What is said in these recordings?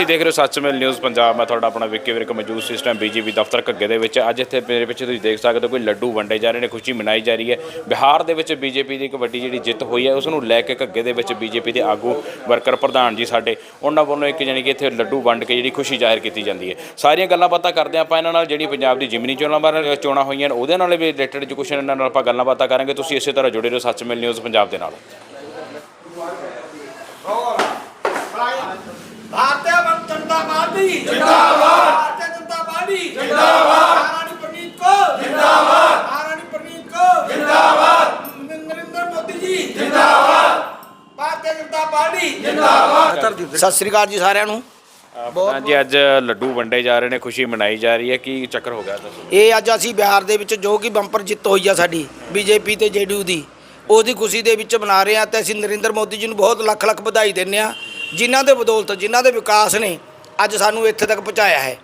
ਤੁਸੀਂ ਦੇਖ ਰਹੇ ਹੋ ਸੱਚਮੇਲ ਨਿਊਜ਼ ਪੰਜਾਬ। ਮੈਂ ਤੁਹਾਡਾ ਆਪਣਾ ਵਿੱਕੀ ਵਿਰਕ ਮੌਜੂਦ ਸਿਸਟਮ ਬੀਜੇਪੀ ਦਫ਼ਤਰ ਘੱਗੇ ਦੇ ਵਿੱਚ। ਅੱਜ ਇੱਥੇ ਮੇਰੇ ਪਿੱਛੇ ਤੁਸੀਂ ਦੇਖ ਸਕਦੇ ਹੋ ਕੋਈ ਲੱਡੂ ਵੰਡੇ ਜਾ ਰਹੇ ਨੇ, ਖੁਸ਼ੀ ਮਨਾਈ ਜਾ ਰਹੀ ਹੈ। ਬਿਹਾਰ ਦੇ ਵਿੱਚ ਬੀਜੇਪੀ ਦੀ ਇੱਕ ਵੱਡੀ ਜਿਹੜੀ ਜਿੱਤ ਹੋਈ ਹੈ ਉਸ ਨੂੰ ਲੈ ਕੇ ਘੱਗੇ ਦੇ ਵਿੱਚ ਬੀਜੇਪੀ ਦੇ ਆਗੂ ਵਰਕਰ ਪ੍ਰਧਾਨ ਜੀ ਸਾਡੇ, ਉਹਨਾਂ ਵੱਲੋਂ ਇੱਕ ਜਾਣੀ ਕਿ ਇੱਥੇ ਲੱਡੂ ਵੰਡ ਕੇ ਜਿਹੜੀ ਖੁਸ਼ੀ ਜ਼ਾਹਿਰ ਕੀਤੀ ਜਾਂਦੀ ਹੈ। ਸਾਰੀਆਂ ਗੱਲਾਂ ਬਾਤਾਂ ਕਰਦੇ ਹਾਂ ਆਪਾਂ ਇਹਨਾਂ ਨਾਲ, ਜਿਹੜੀ ਪੰਜਾਬ ਦੀ ਜਿਮਨੀ ਚੋਣਾਂ ਬਾਰੇ ਚੋਣਾਂ ਹੋਈਆਂ ਨੇ, ਉਹਦੇ ਨਾਲ ਵੀ ਰਿਲੇਟਡ ਜੋ ਕੁਛ ਇਹਨਾਂ ਨਾਲ ਆਪਾਂ ਗੱਲਾਂ ਬਾਤਾਂ ਕਰਾਂਗੇ। ਤੁਸੀਂ ਇਸੇ ਤਰ੍ਹਾਂ ਜੁੜੇ ਰਹੋ ਸੱਚਮੇਲ ਨਿਊਜ਼ ਪੰਜਾਬ ਦੇ ਨਾਲ। ਜਨਤਾ ਪਾਰਟੀ ਜਿੰਦਾਬਾਦ। ਭਾਰਤੀ ਜਨਤਾ ਪਾਰਟੀ ਜਿੰਦਾਬਾਦ। ਮਹਾਰਾਣੀ ਪ੍ਰਨੀਤ ਕੋ ਜਿੰਦਾਬਾਦ। ਮਹਾਰਾਣੀ ਪ੍ਰਨੀਤ ਕੋ ਜਿੰਦਾਬਾਦ। ਨਰਿੰਦਰ ਮੋਦੀ ਜੀ। ਜਿੰਦਾਬਾਦ। ਭਾਰਤੀ ਜਨਤਾ ਪਾਰਟੀ ਜਿੰਦਾਬਾਦ। ਸਤਿ ਸ੍ਰੀ ਅਕਾਲ ਜੀ ਸਾਰਿਆਂ ਨੂੰ। ਤਾਂ ਜੀ ਅੱਜ ਲੱਡੂ ਵੰਡੇ ਜਾ ਰਹੇ ਨੇ ਖੁਸ਼ੀ ਮਨਾਈ ਜਾ ਰਹੀ ਹੈ। ਕੀ ਚੱਕਰ ਹੋ ਗਿਆ ਦੱਸੋ ਇਹ ਅੱਜ ਅਸੀਂ ਬਿਹਾਰ ਦੇ ਵਿੱਚ ਜੋ ਕਿ ਬੰਪਰ ਜਿੱਤ ਹੋਈ ਆ ਸਾਡੀ ਬੀਜੇਪੀ ਤੇ ਜੇਡੀਯੂ ਦੀ ਉਹਦੀ ਖੁਸ਼ੀ ਦੇ ਵਿੱਚ ਮਨਾ ਰਹੇ ਆ ਤੇ ਅਸੀਂ ਨਰਿੰਦਰ ਮੋਦੀ ਜੀ ਨੂੰ ਬਹੁਤ ਲੱਖ ਲੱਖ ਵਧਾਈ ਦਿੰਦੇ ਆ। ਜਿਨ੍ਹਾਂ ਦੇ ਬਦੌਲਤ ਜਿਨ੍ਹਾਂ ਦੇ ਵਿਕਾਸ ਨੇ ਅੱਜ ਸਾਨੂੰ ਇੱਥੇ ਤੱਕ ਪਹੁੰਚਾਇਆ ਹੈ।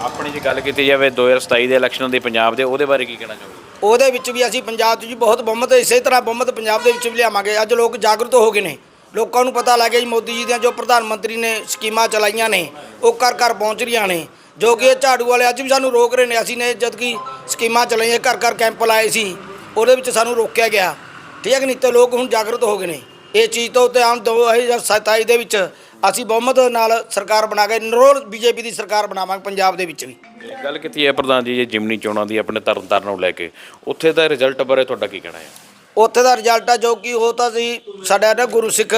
ਆਪਣੀ ਜੇ ਗੱਲ ਕੀਤੀ ਜਾਵੇ 2027 ਦੇ ਇਲੈਕਸ਼ਨ ਦੀ ਪੰਜਾਬ ਦੇ ਉਹਦੇ ਬਾਰੇ ਕੀ ਕਹਿਣਾ ਚਾਹੋਗੇ? ਉਹਦੇ ਵਿੱਚ ਵੀ ਅਸੀਂ ਪੰਜਾਬ 'ਚ ਜੀ ਬਹੁਤ ਬਹੁਮਤ ਇਸੇ ਤਰ੍ਹਾਂ ਬਹੁਮਤ ਪੰਜਾਬ ਦੇ ਵਿੱਚ ਵੀ ਲਿਆਵਾਂਗੇ। ਅੱਜ ਲੋਕ ਜਾਗਰੂਕ ਹੋ ਗਏ ਨੇ। ਲੋਕਾਂ ਨੂੰ ਪਤਾ ਲੱਗ ਗਿਆ ਜੀ ਮੋਦੀ ਜੀ ਦੀਆਂ ਜੋ ਪ੍ਰਧਾਨ ਮੰਤਰੀ ਨੇ ਸਕੀਮਾਂ ਚਲਾਈਆਂ ਨੇ ਉਹ ਘਰ ਘਰ ਪਹੁੰਚ ਰਹੀਆਂ ਨੇ। ਜੋ ਕਿ ਇਹ ਝਾੜੂ ਵਾਲੇ ਅੱਜ ਵੀ ਸਾਨੂੰ ਰੋਕ ਰਹੇ ਨੇ। ਅਸੀਂ ਨੇ ਜਦ ਕਿ ਸਕੀਮਾਂ ਚਲਾਈਆਂ ਘਰ ਘਰ ਕੈਂਪ ਲਾਏ ਸੀ ਉਹਦੇ ਵਿੱਚ ਸਾਨੂੰ ਰੋਕਿਆ ਗਿਆ। ਠੀਕ ਹੈ ਕਿ ਨਹੀਂ? ਤੇ ਲੋਕ ਹੁਣ ਜਾਗਰੂਕ ਹੋ ਗਏ ਨੇ। ਇਹ ਚੀਜ਼ ਤੋਂ ਤੇ ਆਮ 2027 ਦੇ ਵਿੱਚ ਅਸੀਂ ਬਹੁਮਤ ਨਾਲ ਸਰਕਾਰ ਬਣਾ ਕੇ ਨਰੋਲ ਬੀਜੇਪੀ ਦੀ ਸਰਕਾਰ ਬਣਾਵਾਂਗੇ ਪੰਜਾਬ ਦੇ ਵਿੱਚ ਵੀ। ਗੱਲ ਕੀਤੀ ਹੈ ਪ੍ਰਧਾਨ ਜੀ ਇਹ ਜਿਮਨੀ ਚੋਣਾਂ ਦੀ ਆਪਣੇ ਤਰਨਤਾਰਨ ਨੂੰ ਲੈ ਕੇ। ਉੱਥੇ ਦਾ ਰਿਜ਼ਲਟ ਬਾਰੇ ਤੁਹਾਡਾ ਕੀ ਕਹਿਣਾ ਹੈ? ਉੱਥੇ ਦਾ ਰਿਜ਼ਲਟ ਆ ਜੋ ਕਿ ਉਹ ਤਾਂ ਸੀ ਸਾਡਾ ਨਾ ਗੁਰੂ ਸਿੱਖ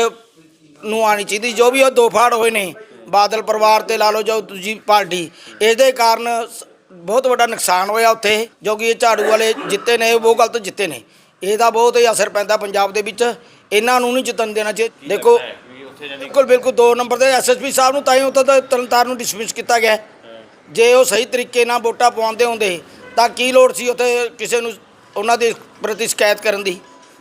ਨੂੰ ਆਣੀ ਚਾਹੀਦੀ ਜੋ ਵੀ ਉਹ ਦੋ ਫਾੜ ਹੋਏ ਨੇ ਬਾਦਲ ਪਰਿਵਾਰ ਤੇ ਲਾ ਲਓ ਜੋ ਦੂਜੀ ਪਾਰਟੀ ਇਸ ਦੇ ਕਾਰਨ ਬਹੁਤ ਵੱਡਾ ਨੁਕਸਾਨ ਹੋਇਆ ਉੱਥੇ ਜੋ ਕਿ ਇਹ ਝਾੜੂ ਵਾਲੇ ਜਿੱਤੇ ਨੇ ਉਹ ਗਲਤ ਜਿੱਤੇ ਨੇ। ਇਹਦਾ ਬਹੁਤ ਹੀ ਅਸਰ ਪੈਂਦਾ ਪੰਜਾਬ ਦੇ ਵਿੱਚ ਇਹਨਾਂ ਨੂੰ ਨਹੀਂ ਜਿੱਤਣ ਦੇਣਾ ਚਾਹੀਦਾ ਦੇਖੋ ਬਿਲਕੁਲ ਬਿਲਕੁਲ ਦੋ ਨੰਬਰ ਦੇ ਐਸਐਸਪੀ ਸਾਹਿਬ ਨੂੰ ਤਾਂ ਹੀ ਉੱਥੇ ਤਾਂ ਤਰਨਤਾਰਨ ਨੂੰ ਡਿਸਮਿਸ ਕੀਤਾ ਗਿਆ। ਜੇ ਉਹ ਸਹੀ ਤਰੀਕੇ ਨਾਲ ਵੋਟਾਂ ਪਵਾਉਂਦੇ ਹੁੰਦੇ ਤਾਂ ਕੀ ਲੋੜ ਸੀ ਉੱਥੇ ਕਿਸੇ ਨੂੰ ਉਹਨਾਂ ਦੇ ਪ੍ਰਤੀ ਸ਼ਿਕਾਇਤ ਕਰਨ ਦੀ?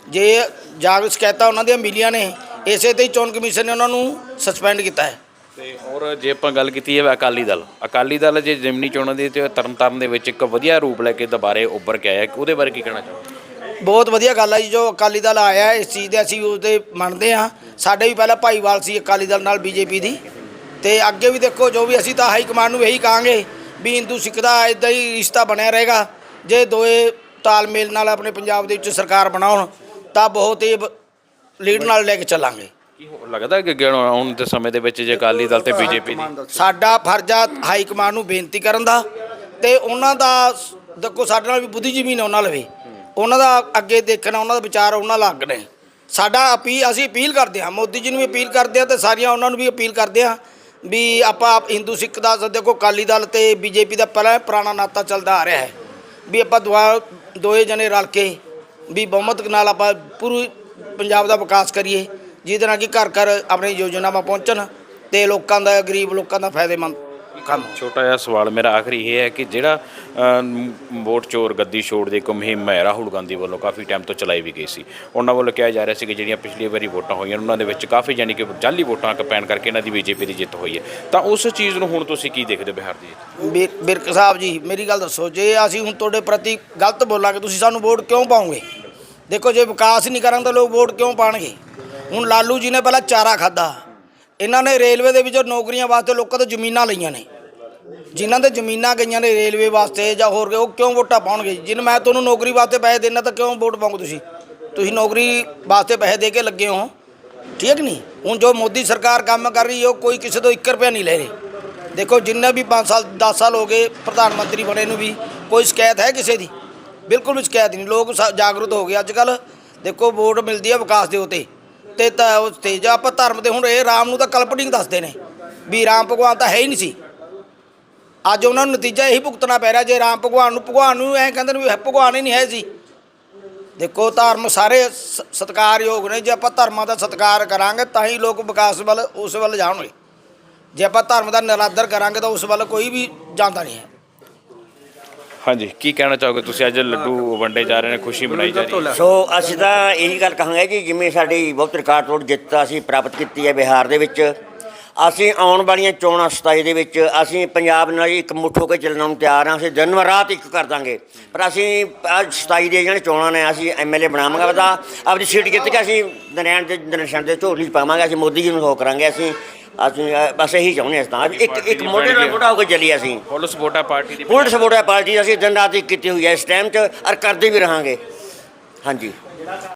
ਜੇ ਜਾਗ ਸ਼ਿਕਾਇਤਾਂ ਉਹਨਾਂ ਦੀਆਂ ਮਿਲੀਆਂ ਨੇ ਇਸੇ ਤੇ ਹੀ ਚੋਣ ਕਮਿਸ਼ਨ ਨੇ ਉਹਨਾਂ ਨੂੰ ਸਸਪੈਂਡ ਕੀਤਾ ਹੈ। ਤੇ ਹੋਰ ਜੇ ਆਪਾਂ ਗੱਲ ਕੀਤੀ ਹੈ ਅਕਾਲੀ ਦਲ ਅਕਾਲੀ ਦਲ ਜੇ ਜਿਮਨੀ ਚੋਣਾਂ ਦੀ ਤੇ ਤਰਨਤਾਰਨ ਦੇ ਵਿੱਚ ਇੱਕ ਵਧੀਆ ਰੂਪ ਲੈ ਕੇ ਦੁਬਾਰੇ ਉੱਭਰ ਕੇ ਆਇਆ ਉਹਦੇ ਬਾਰੇ ਕੀ ਕਹਿਣਾ ਚਾਹੋਗੇ? ਬਹੁਤ ਵਧੀਆ ਗੱਲ ਹੈ ਜੀ ਜੋ ਅਕਾਲੀ ਦਲ ਆਇਆ ਇਸ ਚੀਜ਼ ਦੇ ਅਸੀਂ ਉਹਦੇ ਮੰਨਦੇ ਹਾਂ। ਸਾਡੇ ਵੀ ਪਹਿਲਾਂ ਭਾਈਵਾਲ ਸੀ ਅਕਾਲੀ ਦਲ ਨਾਲ ਬੀਜੇਪੀ ਦੀ। ਤੇ ਅੱਗੇ ਵੀ ਦੇਖੋ ਜੋ ਵੀ ਅਸੀਂ ਤਾਂ ਹਾਈ ਕਮਾਂਡ ਨੂੰ ਇਹੀ ਕਹਾਂਗੇ ਵੀ ਹਿੰਦੂ ਸਿੱਖ ਦਾ ਇਦਾਂ ਹੀ ਰਿਸ਼ਤਾ ਬਣਿਆ ਰਹੇਗਾ। ਜੇ ਦੋਏ ਤਾਲਮੇਲ ਨਾਲ ਆਪਣੇ ਪੰਜਾਬ ਦੇ ਵਿੱਚ ਸਰਕਾਰ ਬਣਾਉਣ ਤਾਂ ਬਹੁਤ ਹੀ ਲੀਡ ਨਾਲ ਲੈ ਕੇ ਚੱਲਾਂਗੇ। ਕੀ ਲੱਗਦਾ ਕਿ ਅੱਗੇ ਆਉਣ ਦੇ ਸਮੇਂ ਦੇ ਵਿੱਚ ਜੇ ਅਕਾਲੀ ਦਲ ਤੇ ਬੀਜੇਪੀ ਦੀ ਸਾਡਾ ਫਰਜ਼ ਆ ਹਾਈ ਕਮਾਂਡ ਨੂੰ ਬੇਨਤੀ ਕਰਨ ਦਾ। ਤੇ ਉਹਨਾਂ ਦਾ ਦੇਖੋ ਸਾਡੇ ਨਾਲ ਵੀ ਬੁੱਧੀਜੀਵੀ ਨੇ ਉਹਨਾਂ ਲਵੇ ਉਹਨਾਂ ਦਾ ਅੱਗੇ ਦੇਖਣਾ, ਉਹਨਾਂ ਦਾ ਵਿਚਾਰ ਉਹਨਾਂ ਲੱਗ ਨੇ। ਸਾਡਾ ਅਪੀ ਅਸੀਂ ਅਪੀਲ ਕਰਦੇ ਹਾਂ, ਮੋਦੀ ਜੀ ਨੂੰ ਵੀ ਅਪੀਲ ਕਰਦੇ ਹਾਂ ਤੇ ਸਾਰੀਆਂ ਉਹਨਾਂ ਨੂੰ ਵੀ ਅਪੀਲ ਕਰਦੇ ਹਾਂ ਵੀ ਆਪਾਂ ਹਿੰਦੂ ਸਿੱਖ ਦਾ, ਦੇਖੋ ਅਕਾਲੀ ਦਲ ਤੇ ਬੀਜੇਪੀ ਦਾ ਪਹਿਲਾਂ ਪੁਰਾਣਾ ਨਾਤਾ ਚੱਲਦਾ ਆ ਰਿਹਾ ਹੈ। ਵੀ ਆਪਾਂ ਦੁਆ, ਦੋਏ ਜਣੇ ਰਲ ਕੇ ਵੀ ਬਹੁਮਤ ਨਾਲ ਆਪਾਂ ਪੂਰੀ ਪੰਜਾਬ ਦਾ ਵਿਕਾਸ ਕਰੀਏ, ਜਿਹਦੇ ਨਾਲ ਕਿ ਘਰ ਘਰ ਆਪਣੀ ਯੋਜਨਾਵਾਂ ਪਹੁੰਚਣ ਤੇ ਲੋਕਾਂ ਦਾ, ਗਰੀਬ ਲੋਕਾਂ ਦਾ ਫਾਇਦੇਮੰਦ ਕੰਮ ਛੋਟਾ ਜਿਹਾ ਸਵਾਲ ਮੇਰਾ ਆਖਰੀ ਇਹ ਹੈ ਕਿ ਜਿਹੜਾ ਅਮ, ਵੋਟ ਚੋਰ ਗੱਦੀ ਛੋੜ ਦੀ ਇੱਕ ਮੁਹਿੰਮ ਹੈ ਰਾਹੁਲ ਗਾਂਧੀ ਵੱਲੋਂ ਕਾਫੀ ਟਾਈਮ ਤੋਂ ਚਲਾਈ ਵੀ ਗਈ ਸੀ। ਉਹਨਾਂ ਵੱਲੋਂ ਕਿਹਾ ਜਾ ਰਿਹਾ ਸੀ ਕਿ ਜਿਹੜੀਆਂ ਪਿਛਲੀ ਵਾਰੀ ਵੋਟਾਂ ਹੋਈਆਂ ਉਹਨਾਂ ਦੇ ਵਿੱਚ ਕਾਫੀ ਯਾਨੀ ਕਿ ਜਾਲੀ ਵੋਟਾਂ ਪੈਣ ਕਰਕੇ ਇਹਨਾਂ ਦੀ ਬੀਜੇਪੀ ਦੀ ਜਿੱਤ ਹੋਈ ਹੈ। ਤਾਂ ਉਸ ਚੀਜ਼ ਨੂੰ ਹੁਣ ਤੁਸੀਂ ਕੀ ਦੇਖਦੇ ਹੋ ਬਿਹਾਰ ਦੀ ਜਿੱਤ? ਬਿਰ- ਬਿਰਕ ਸਾਹਿਬ ਜੀ ਮੇਰੀ ਗੱਲ ਦੱਸੋ ਜੇ ਅਸੀਂ ਹੁਣ ਤੁਹਾਡੇ ਪ੍ਰਤੀ ਗਲਤ ਬੋਲਾਂਗੇ ਤੁਸੀਂ ਸਾਨੂੰ ਵੋਟ ਕਿਉਂ ਪਾਓਗੇ? ਦੇਖੋ ਜੇ ਵਿਕਾਸ ਨਹੀਂ ਕਰਾਂਗੇ ਤਾਂ ਲੋਕ ਵੋਟ ਕਿਉਂ ਪਾਣਗੇ? ਹੁਣ ਲਾਲੂ ਜੀ ਨੇ ਪਹਿਲਾਂ ਚਾਰਾ ਖਾਦਾ ਇਹਨਾਂ ਨੇ ਰੇਲਵੇ ਦੇ ਵਿੱਚ ਨੌਕਰੀਆਂ ਵਾਸਤੇ ਲੋਕਾਂ ਤੋਂ ਜ਼ਮੀਨਾਂ ਲਈਆਂ ਨੇ। ਜਿਨ੍ਹਾਂ ਦੇ ਜ਼ਮੀਨਾਂ ਗਈਆਂ ਨੇ ਰੇਲਵੇ ਵਾਸਤੇ ਜਾਂ ਹੋਰ ਉਹ ਕਿਉਂ ਵੋਟਾਂ ਪਾਉਣਗੇ? ਜਿਨ ਮੈਂ ਤੁਹਾਨੂੰ ਨੌਕਰੀ ਵਾਸਤੇ ਪੈਸੇ ਦੇਣਾ ਤਾਂ ਕਿਉਂ ਵੋਟ ਪਾਉਂਗੇ ਤੁਸੀਂ? ਤੁਸੀਂ ਨੌਕਰੀ ਵਾਸਤੇ ਪੈਸੇ ਦੇ ਕੇ ਲੱਗੇ ਹੋ। ਠੀਕ ਨਹੀਂ? ਹੁਣ ਜੋ ਮੋਦੀ ਸਰਕਾਰ ਕੰਮ ਕਰ ਰਹੀ ਹੈ, ਉਹ ਕੋਈ ਕਿਸੇ ਤੋਂ 1 ਰੁਪਿਆ ਨਹੀਂ ਲੈ ਰਹੀ। ਦੇਖੋ, ਜਿੰਨੇ ਵੀ 5 ਸਾਲ 10 ਸਾਲ ਹੋ ਗਏ ਪ੍ਰਧਾਨ ਮੰਤਰੀ ਬਣੇ ਨੂੰ ਵੀ, ਕੋਈ ਸ਼ਿਕਾਇਤ ਹੈ ਕਿਸੇ ਦੀ? ਬਿਲਕੁਲ ਵੀ ਸ਼ਿਕਾਇਤ ਨਹੀਂ। ਲੋਕ ਸ- ਜਾਗਰੂਕ ਹੋ ਗਏ। ਅੱਜ ਕੱਲ ਦੇਖੋ, ਵੋਟ ਮਿਲਦੀ ਹੈ ਵਿਕਾਸ ਦੇ ਉਤੇ। ਤੇ ਤਾਂ ਉਸ ਤੇ ਜਾਂ ਆਪਾਂ ਧਰਮ ਦੇ, ਹੁਣ ਇਹ ਰਾਮ ਨੂੰ ਤਾਂ ਕਲਪਟਿੰਗ ਦੱਸਦੇ ਨੇ। ਵੀ ਰਾਮ ਭਗਵਾਨ ਤਾਂ ਹੈ ਹੀ ਨਹੀਂ ਸੀ। ਅੱਜ ਉਹਨਾਂ ਨੂੰ ਨਤੀਜਾ ਇਹੀ ਭੁਗਤਣਾ ਪੈ ਰਿਹਾ ਜੇ ਰਾਮ ਭਗਵਾਨ ਨੂੰ ਭਗਵਾਨ ਨੂੰ ਐਂ ਕਹਿੰਦੇ ਨੇ ਵੀ ਭਗਵਾਨ ਹੀ ਨਹੀਂ ਹੈ ਸੀ ਦੇਖੋ ਧਰਮ ਸਾਰੇ ਸ- ਸਤਿਕਾਰਯੋਗ ਨੇ ਜੇ ਆਪਾਂ ਧਰਮਾਂ ਦਾ ਸਤਿਕਾਰ ਕਰਾਂਗੇ ਤਾਂ ਹੀ ਲੋਕ ਵਿਕਾਸ ਵੱਲ ਉਸ ਵੱਲ ਜਾਣਗੇ। ਜੇ ਆਪਾਂ ਧਰਮ ਦਾ ਨਿਰਾਦਰ ਕਰਾਂਗੇ ਤਾਂ ਉਸ ਵੱਲ ਕੋਈ ਵੀ ਜਾਂਦਾ ਨਹੀਂ ਹੈ। ਹਾਂਜੀ ਕੀ ਕਹਿਣਾ ਚਾਹੋਗੇ ਤੁਸੀਂ? ਅੱਜ ਲੱਡੂ ਵੰਡੇ ਜਾ ਰਹੇ ਨੇ ਖੁਸ਼ੀ ਮਨਾਈ ਜਾ ਰਹੀ ਹੈ। ਸੋ ਅਸੀਂ ਤਾਂ ਇਹੀ ਗੱਲ ਕਹਾਂਗੇ ਕਿ ਜਿਵੇਂ ਸਾਡੀ ਬਹੁਤ ਰਿਕਾਰਡ ਤੋੜ ਜਿੱਤ ਅਸੀਂ ਪ੍ਰਾਪਤ ਕੀਤੀ ਹੈ ਬਿਹਾਰ ਦੇ ਵਿੱਚ ਅਸੀਂ ਆਉਣ ਵਾਲੀਆਂ ਚੋਣਾਂ 27 ਦੇ ਵਿੱਚ ਅਸੀਂ ਪੰਜਾਬ ਨਾਲ ਇੱਕ ਮੁੱਠ ਹੋ ਕੇ ਚੱਲਣ ਨੂੰ ਤਿਆਰ ਹਾਂ ਅਸੀਂ ਦਿਨ ਰਾਤ ਇੱਕ ਕਰ ਦਾਂਗੇ। ਪਰ ਅਸੀਂ ਅੱਜ 27 ਦੇ ਜਿਹੜੇ ਚੋਣਾਂ ਨੇ ਅਸੀਂ ਐਮਐਲਏ ਬਣਾਵਾਂਗੇ ਪਤਾ ਆਪਣੀ ਸੀਟ ਜਿੱਤ ਕੇ ਅਸੀਂ ਨਰੈਣ ਦੇ ਨਰਸ਼ਨ ਦੇ ਝੋਲੀ ਪਾਵਾਂਗੇ ਅਸੀਂ ਮੋਦੀ ਜੀ ਨੂੰ ਹੋ ਕਰਾਂਗੇ ਅਸੀਂ ਅਸੀਂ ਬਸ ਇਹੀ ਚਾਹੁੰਦੇ ਹਾਂ ਤਾਂ। ਇੱਕ ਇੱਕ ਮੋਢੇ ਨਾਲ ਮੋਢਾ ਹੋ ਕੇ ਚੱਲੀ ਅਸੀਂ। ਫੁੱਲ ਸਪੋਰਟ ਹੈ ਪਾਰਟੀ ਦੀ ਪੁਲਿਸ ਸਪੋਰਟ ਹੈ ਪਾਰਟੀ ਅਸੀਂ ਦਿਨ ਰਾਤ ਇੱਕ ਕੀਤੀ ਹੋਈ ਹੈ ਇਸ ਟਾਈਮ 'ਚ ਔਰ ਕਰਦੇ ਵੀ ਰਹਾਂਗੇ। ਹਾਂਜੀ।